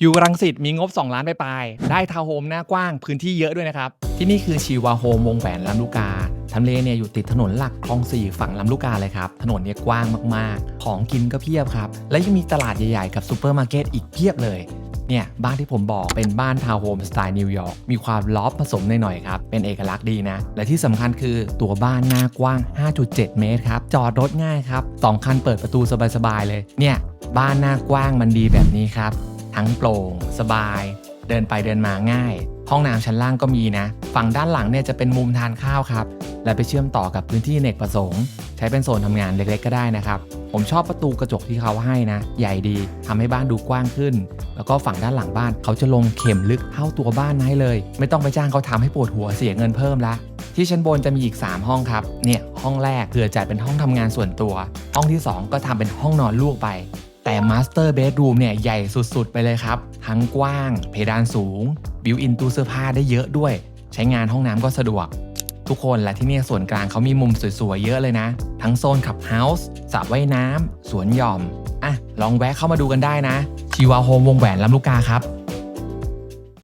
อยู่รังสิตมีงบ 2 ล้านไปปลายๆได้ทาวน์โฮมหน้ากว้างพื้นที่เยอะด้วยนะครับ ที่นี่คือชีวาโฮมวงแหวนลำลูกกาทำเลเนี่ยอยู่ติดถนนหลักคลองสี่ฝั่งลำลูกกาเลยครับ ถนนเนี่ยกว้างมากๆ ของกินก็เพียบครับ และยังมีตลาดใหญ่ๆ กับซูเปอร์มาร์เก็ตอีกเพียบเลยเนี่ยบ้านที่ผมบอกเป็นบ้านทาวน์โฮมสไตล์นิวยอร์กมีความลอฟผสมหน่อยๆครับ เป็นเอกลักษณ์ดีนะ และที่สำคัญคือตัวบ้านหน้ากว้าง 5.7 เมตรครับ จอดรถง่ายครับสองคันเปิดประตูสบายๆเลย เนี่ย บ้านหน้ากว้างมันดีแบบนี้ครับ ทั้งโปร่ง สบาย เดินไปเดินมาง่าย ห้องน้ำชั้นล่างก็มีนะ ฝั่งด้านหลังเนี่ยจะเป็นมุมทานข้าวครับ และไปเชื่อมต่อกับพื้นที่เนกประสงค์ ใช้เป็นโซนทำงานเล็กๆก็ได้นะครับ ผมชอบประตูกระจกที่เขาให้นะ ใหญ่ดีทำให้บ้านดูกว้างขึ้น แล้วก็ฝั่งด้านหลังบ้านเขาจะลงเข็มลึกเท่าตัวบ้านให้เลย ไม่ต้องไปจ้างเขาทำให้ปวดหัวเสียเงินเพิ่มละที่ชั้นบนจะมีอีก 3 ห้องครับ เนี่ย ห้องแรกเผื่อจัดเป็นห้องทำงานส่วนตัว ห้องที่ 2 ก็ทำเป็นห้องนอนลูกไป แต่มาสเตอร์เบดรูมเนี่ยใหญ่สุดๆ ไปเลยครับ ทั้งกว้าง เพดานสูง บิวอินตู้เสื้อผ้าได้เยอะด้วย ใช้งานห้องน้ำก็สะดวก ทุกคนและที่นี่ส่วนกลางเขามีมุมสวยๆ เยอะเลยนะ ทั้งโซนขับเฮาส์สระว่ายน้ำสวนหย่อมอะลองแวะเข้ามาดูกันได้นะชีวาโฮมวงแหวนลำลูกกาครับ